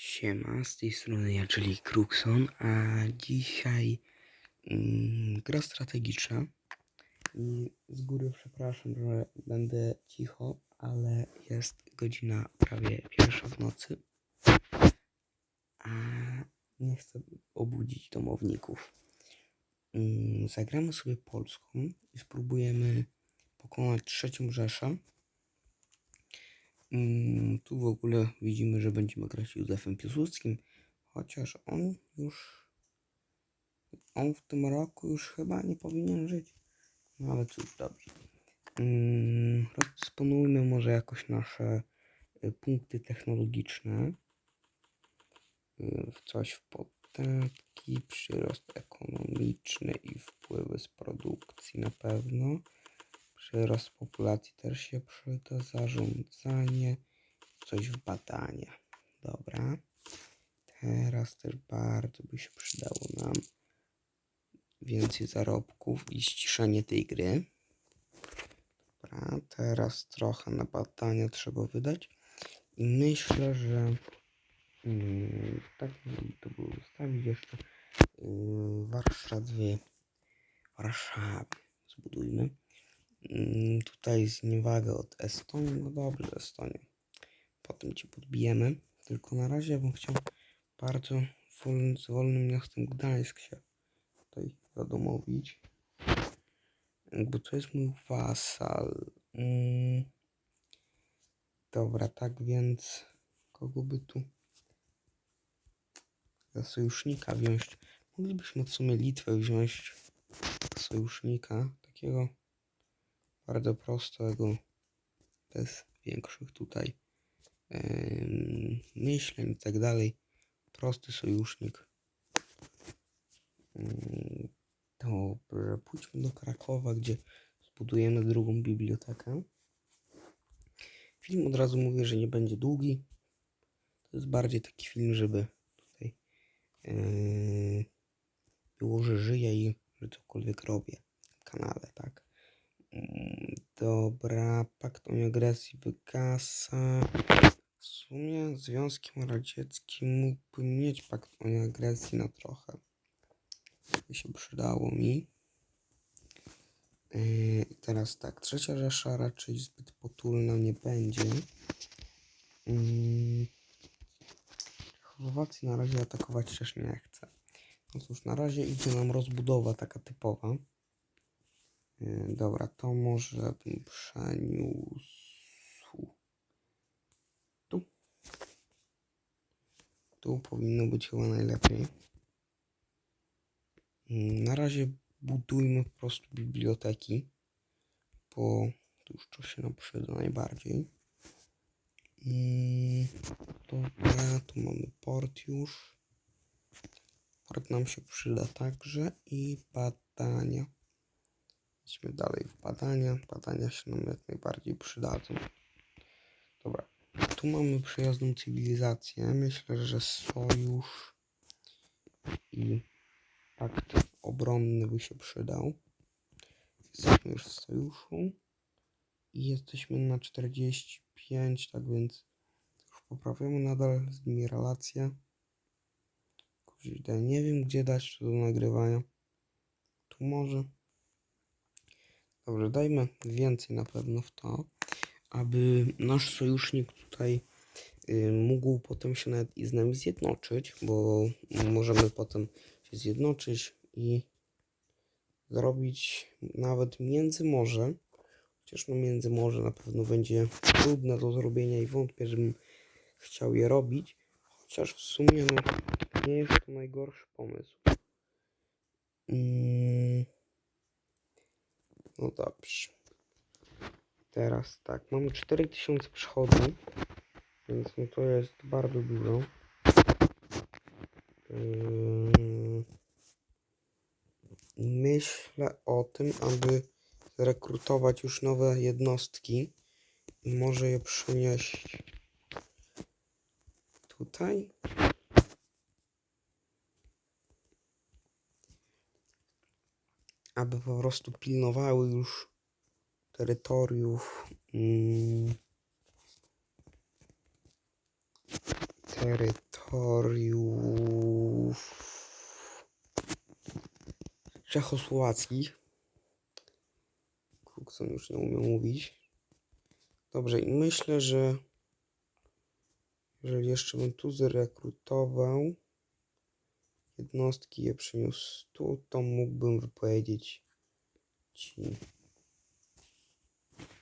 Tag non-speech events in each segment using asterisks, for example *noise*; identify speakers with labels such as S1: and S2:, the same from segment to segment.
S1: Siema, z tej strony ja, czyli Krukson, a dzisiaj mm, gra strategiczna. I z góry przepraszam, że będę cicho, ale jest godzina prawie pierwsza w nocy. A nie chcę obudzić domowników. Mm, zagramy sobie polską i spróbujemy pokonać trzecią Rzeszę. Mm, tu w ogóle widzimy, że będziemy grać Józefem Piłsudskim, chociaż on już on w tym roku już chyba nie powinien żyć. No ale cóż, dobrze. Mm, rozdysponujmy może jakoś nasze y, punkty technologiczne y, coś w podatki, przyrost ekonomiczny i wpływy z produkcji na pewno. Przyrost populacji też się przyda, zarządzanie, coś w badania. Dobra. Teraz też bardzo by się przydało nam więcej zarobków i ściszenie tej gry. Dobra, teraz trochę na badania trzeba wydać. I myślę, że mm, tak by to było ustawić jeszcze yy, Warszawy zbudujmy. Mm, tutaj zniewagę od Estonii. No dobrze, Estonia. Potem ci podbijemy. Tylko na razie bym chciał bardzo wolny, z wolnym miastem Gdańsk się tutaj zadomowić. Bo to jest mój wasal. Mm. Dobra, tak więc kogo by tu za sojusznika wziąć? Moglibyśmy w sumie Litwę wziąć sojusznika takiego bardzo prostego, bez większych tutaj em, myśleń i tak dalej. Prosty sojusznik. Dobrze, pójdźmy do Krakowa, gdzie zbudujemy drugą bibliotekę. Film od razu mówię, że nie będzie długi. To jest bardziej taki film, żeby tutaj yy, było, że żyję i że cokolwiek robię w kanale, tak? Mm, Dobra, pakt o nieagresji wygasa. W sumie Związkiem Radzieckim mógłbym mieć pakt o nieagresji na trochę. To się przydało mi. Yy, teraz tak, trzecia Rzesza raczej zbyt potulna nie będzie. Yy, Chorwacji na razie atakować też nie chcę. No cóż, na razie idzie nam rozbudowa taka typowa. Yy, Dobra, to może bym przeniósł tu. Tu powinno być chyba najlepiej. Yy, Na razie budujmy po prostu biblioteki, bo to już to się nam przyda najbardziej. Yy, Dobra, tu mamy port już. Port nam się przyda także i badania. Idźmy dalej w badania. Badania się nam jak najbardziej przydadzą. Dobra. Tu mamy przyjazną cywilizację. Myślę, że sojusz i pakt obronny by się przydał. Jesteśmy już w sojuszu i jesteśmy na 45, tak więc już poprawiamy nadal z nimi relacje. Nie wiem gdzie dać to do nagrywania. Tu może. Dobrze, dajmy więcej na pewno w to, aby nasz sojusznik tutaj y, mógł potem się nawet i z nami zjednoczyć, bo możemy potem się zjednoczyć i zrobić nawet Międzymorze. Chociaż no Międzymorze na pewno będzie trudne do zrobienia i wątpię, żebym chciał je robić. Chociaż w sumie no, nie jest to najgorszy pomysł. Mm. No dobrze. Teraz tak, mamy 4000 przychodów, więc no to jest bardzo dużo. Yy, Myślę o tym, aby zrekrutować już nowe jednostki i może je przynieść tutaj. Aby po prostu pilnowały już terytoriów. Mm, terytoriów czechosłowackich. Kukson już nie umie mówić. Dobrze, i myślę, że jeżeli jeszcze bym tu zrekrutował jednostki, je przyniósł tu, to mógłbym wypowiedzieć ci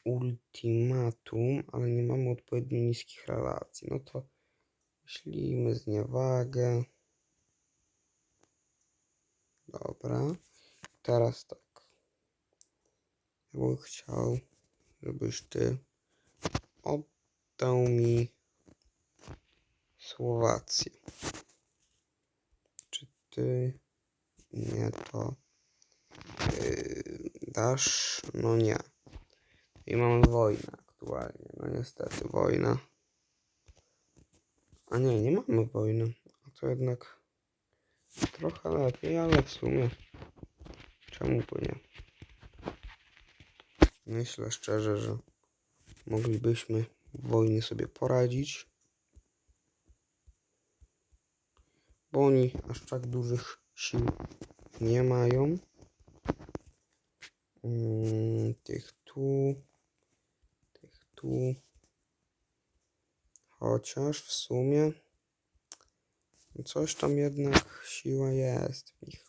S1: ultimatum, ale nie mamy odpowiednio niskich relacji. No to myślimy zniewagę. Dobra. Teraz tak. Ja bym chciał, żebyś ty oddał mi Słowację. Ty nie to yy, dasz? No nie. I mamy wojnę aktualnie. No niestety, wojna. A nie, nie mamy wojny. A to jednak trochę lepiej, ale w sumie czemu by nie? Myślę szczerze, że moglibyśmy w wojnie sobie poradzić. Bo oni aż tak dużych sił nie mają. Mm, tych tu, tych tu. Chociaż w sumie coś tam jednak siła jest w nich.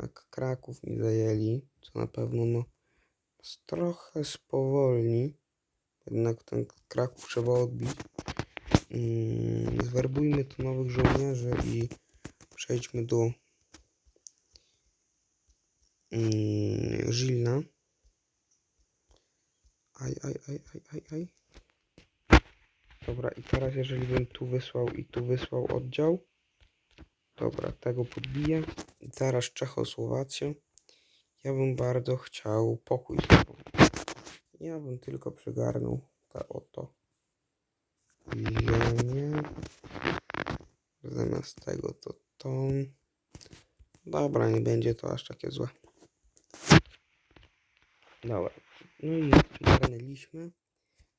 S1: Jak Kraków mi zajęli, co na pewno no trochę spowolni. Jednak ten Kraków trzeba odbić. Mm, zwerbujmy tu nowych żołnierzy i przejdźmy do mm, Żilna. Aj, aj, aj, aj, aj, aj. Dobra, i teraz jeżeli bym tu wysłał i tu wysłał oddział. Dobra, tego podbiję. Zaraz Czechosłowację. Ja bym bardzo chciał pokój z. Ja bym tylko przygarnął te oto ziemię. Zamiast tego to to. Dobra, nie będzie to aż takie złe. Dobra. No i przygarnęliśmy.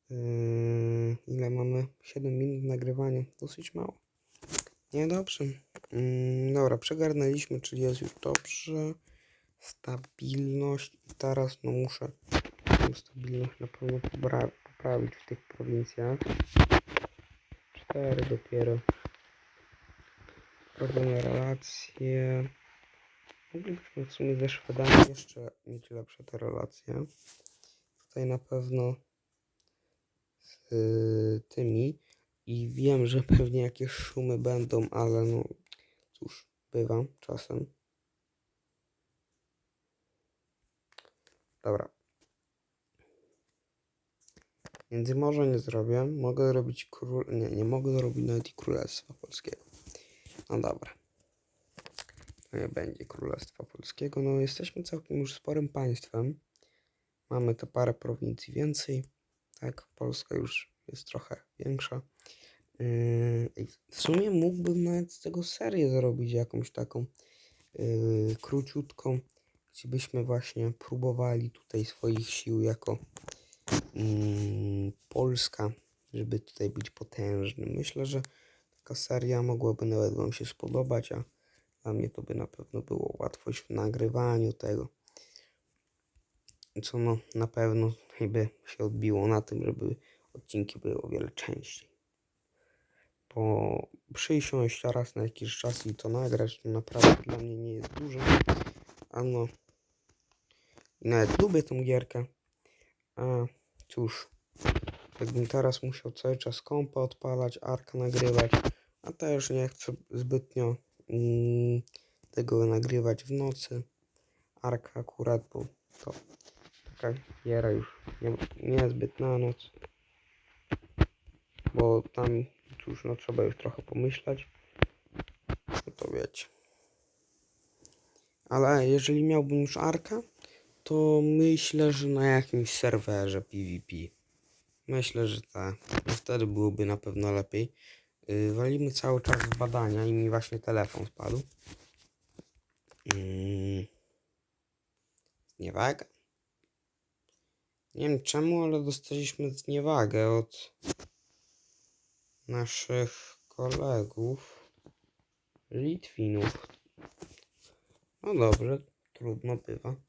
S1: Yy, ile mamy? 7 minut nagrywania. Dosyć mało. Niedobrze. Yy, dobra, przegarnęliśmy, czyli jest już dobrze. Stabilność. I teraz no muszę tą stabilność na pewno popra- poprawić w tych prowincjach. Cztery dopiero. Robione relacje. Moglibyśmy w sumie ze Szwedami jeszcze mieć lepsze te relacje. Tutaj na pewno z y, tymi. I wiem, że pewnie jakieś szumy będą, ale no cóż, bywa czasem. Dobra. Międzymorza nie zrobię. Mogę robić król... Nie, nie mogę robić nawet i Królestwa Polskiego. No dobra. To nie będzie Królestwa Polskiego. No jesteśmy całkiem już sporym państwem. Mamy te parę prowincji więcej. Tak, Polska już jest trochę większa. Yy, w sumie mógłbym nawet z tego serię zrobić jakąś taką yy, króciutką, gdzie byśmy właśnie próbowali tutaj swoich sił jako Polska, żeby tutaj być potężnym. Myślę, że taka seria mogłaby nawet Wam się spodobać, a dla mnie to by na pewno było łatwość w nagrywaniu tego. Co no na pewno by się odbiło na tym, żeby odcinki były o wiele częściej. Bo przysiąść raz na jakiś czas i to nagrać, to naprawdę dla mnie nie jest dużo. A no, nawet lubię tą gierkę. A cóż, jakbym teraz musiał cały czas kompa odpalać, arka nagrywać, a też nie chcę zbytnio mm, tego nagrywać w nocy. Arka akurat, bo to taka giera już nie, niezbyt na noc. Bo tam, cóż, no trzeba już trochę pomyśleć. No to wiecie. Ale jeżeli miałbym już arka, to myślę, że na jakimś serwerze PvP. Myślę, że tak. Wtedy byłoby na pewno lepiej. Yy, walimy cały czas w badania i mi właśnie telefon spadł. Yy. Zniewaga. Nie wiem czemu, ale dostaliśmy zniewagę od naszych kolegów Litwinów. No dobrze, trudno bywa.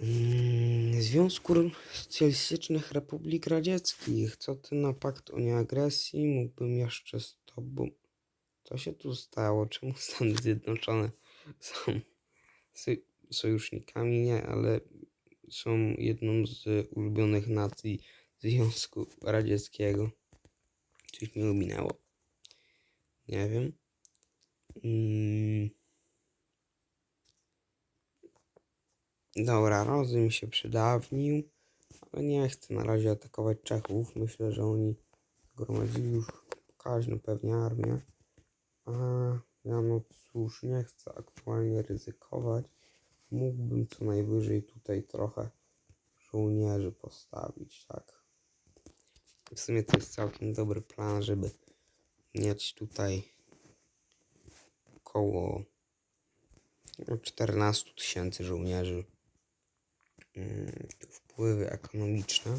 S1: Mm, Związku Socjalistycznych Republik Radzieckich. Co ty na pakt o nieagresji? Mógłbym jeszcze z tobą. Co się tu stało? Czemu *laughs* Stany Zjednoczone są soj- sojusznikami? Nie, ale są jedną z ulubionych nacji Związku Radzieckiego. Coś mi ominęło. Nie wiem. Mm. Dobra, rozum się przydawnił, ale nie chcę na razie atakować Czechów. Myślę, że oni zgromadzili już pokaźną pewnie armię. A ja no cóż, nie chcę aktualnie ryzykować. Mógłbym co najwyżej tutaj trochę żołnierzy postawić, tak. W sumie to jest całkiem dobry plan, żeby mieć tutaj około no, 14 tysięcy żołnierzy. Mm, Wpływy ekonomiczne.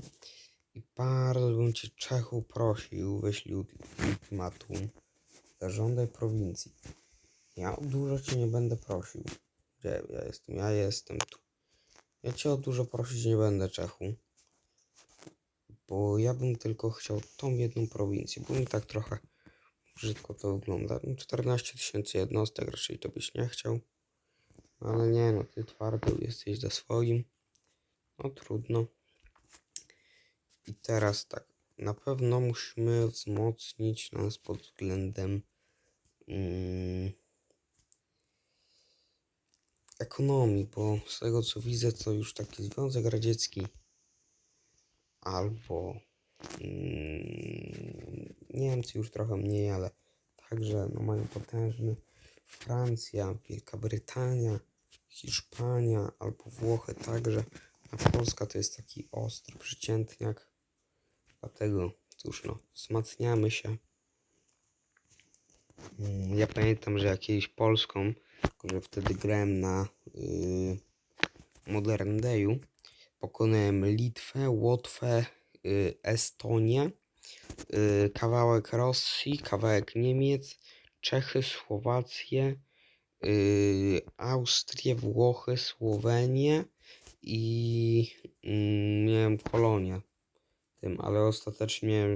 S1: I bardzo bym cię Czechu prosił, wyślij ultimatum. Zażądaj prowincji. Ja o dużo cię nie będę prosił. Gdzie ja jestem? Ja jestem tu. Ja cię o dużo prosić nie będę, Czechu. Bo ja bym tylko chciał tą jedną prowincję, bo mi tak trochę brzydko to wygląda. No 14 tysięcy jednostek raczej to byś nie chciał. Ale nie no, ty twardy jesteś za swoim. No trudno. I teraz tak, na pewno musimy wzmocnić nas pod względem mm, ekonomii, bo z tego co widzę, to już taki Związek Radziecki albo mm, Niemcy już trochę mniej, ale także no, mają potężny Francja, Wielka Brytania, Hiszpania albo Włochy także, a Polska to jest taki ostry przeciętniak. Dlatego, cóż no, wzmacniamy się. Mm, Ja pamiętam, że jakieś Polską, że wtedy grałem na yy, Modern Dayu, pokonałem Litwę, Łotwę, yy, Estonię, yy, kawałek Rosji, kawałek Niemiec, Czechy, Słowację, yy, Austrię, Włochy, Słowenię i mm, miałem kolonię tym, ale ostatecznie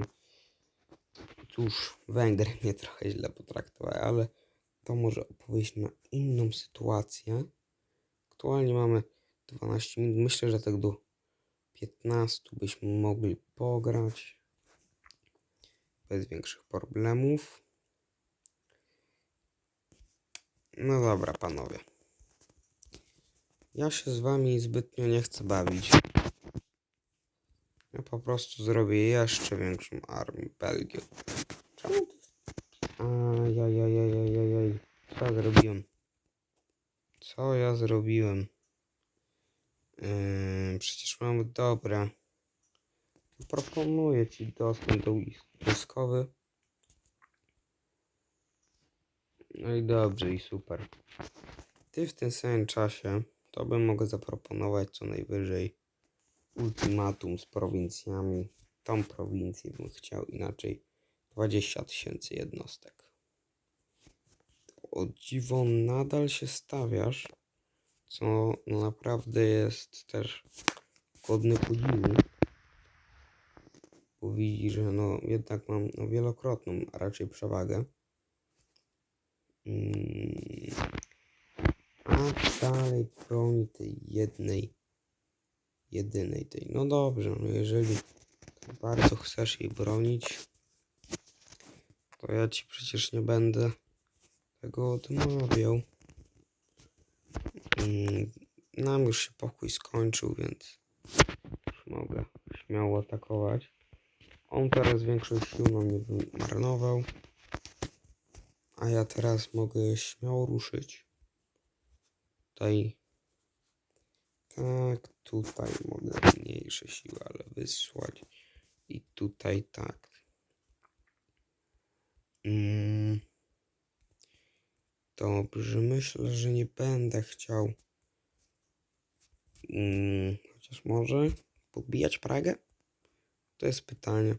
S1: cóż, Węgry *laughs* mnie trochę źle potraktowały, ale to może opowieść na inną sytuację. Aktualnie mamy 12 minut, myślę, że tak do 15 byśmy mogli pograć bez większych problemów. No dobra, panowie. Ja się z wami zbytnio nie chcę bawić. Ja po prostu zrobię jeszcze większą armię Belgią. Czemu. Ajajajajajajaj. Co ja zrobiłem? Co ja zrobiłem? Yy, przecież mamy... Dobra. Proponuję ci dostęp do wojskowy. No i dobrze, i super. Ty w tym samym czasie, to bym mogę zaproponować co najwyżej ultimatum z prowincjami. Tą prowincję bym chciał inaczej 20 tysięcy jednostek. O dziwo nadal się stawiasz, co naprawdę jest też godny podziwu. Bo widzi, że no jednak mam no, wielokrotną raczej przewagę. Mm. Dalej broni tej jednej, jedynej tej. No dobrze, no jeżeli bardzo chcesz jej bronić, to ja ci przecież nie będę tego odmawiał. Mm, Nam już się pokój skończył, więc mogę śmiało atakować. On teraz większość sił na mnie wymarnował. A ja teraz mogę śmiało ruszyć. Tutaj. Tak, tutaj mogę mniejsze siły, ale wysłać. I tutaj tak. Mm. Dobrze, myślę, że nie będę chciał. Mm, chociaż może podbijać Pragę? To jest pytanie.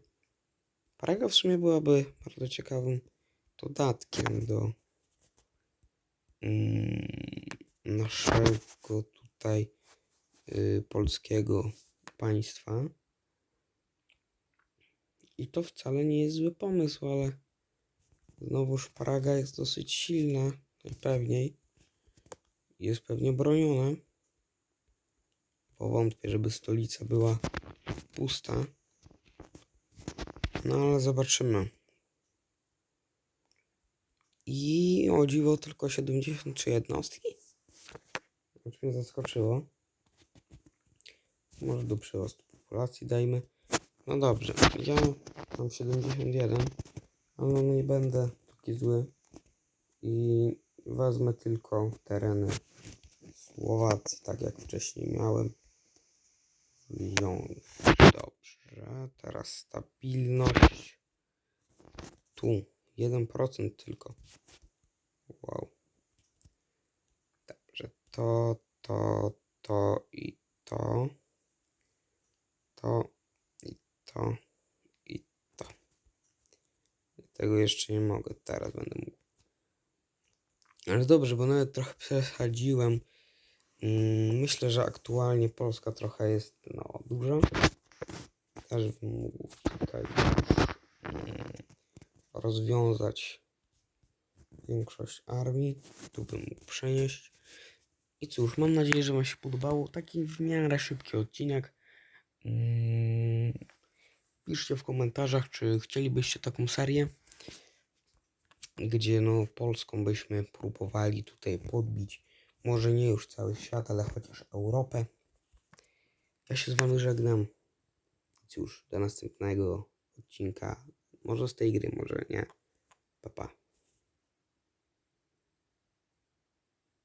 S1: Praga w sumie byłaby bardzo ciekawym dodatkiem do mm, naszego tutaj y, polskiego państwa. I to wcale nie jest zły pomysł, ale znowuż Praga jest dosyć silna, najpewniej. Jest pewnie broniona. Bo wątpię, żeby stolica była pusta. No ale zobaczymy. I o dziwo tylko 73 jednostki. Choć mnie zaskoczyło. Może do przyrostu populacji dajmy. No dobrze, ja mam 71, ale no nie będę taki zły. I wezmę tylko tereny Słowacji, tak jak wcześniej miałem. Wziąć. Dobrze, teraz stabilność. Tu 1% tylko. Wow. To, to, to i to. To i to i to. Tego jeszcze nie mogę, teraz będę mógł. Ale dobrze, bo nawet trochę przesadziłem. Mm, Myślę, że aktualnie Polska trochę jest no, duża. Też bym mógł tutaj mm, rozwiązać większość armii. Tu bym mógł przenieść. I cóż, mam nadzieję, że Wam się podobało. Taki w miarę szybki odcinek. Mm, Piszcie w komentarzach, czy chcielibyście taką serię, gdzie no Polską byśmy próbowali tutaj podbić. Może nie już cały świat, ale chociaż Europę. Ja się z Wami żegnam. Cóż, do następnego odcinka. Może z tej gry, może nie. Pa, pa.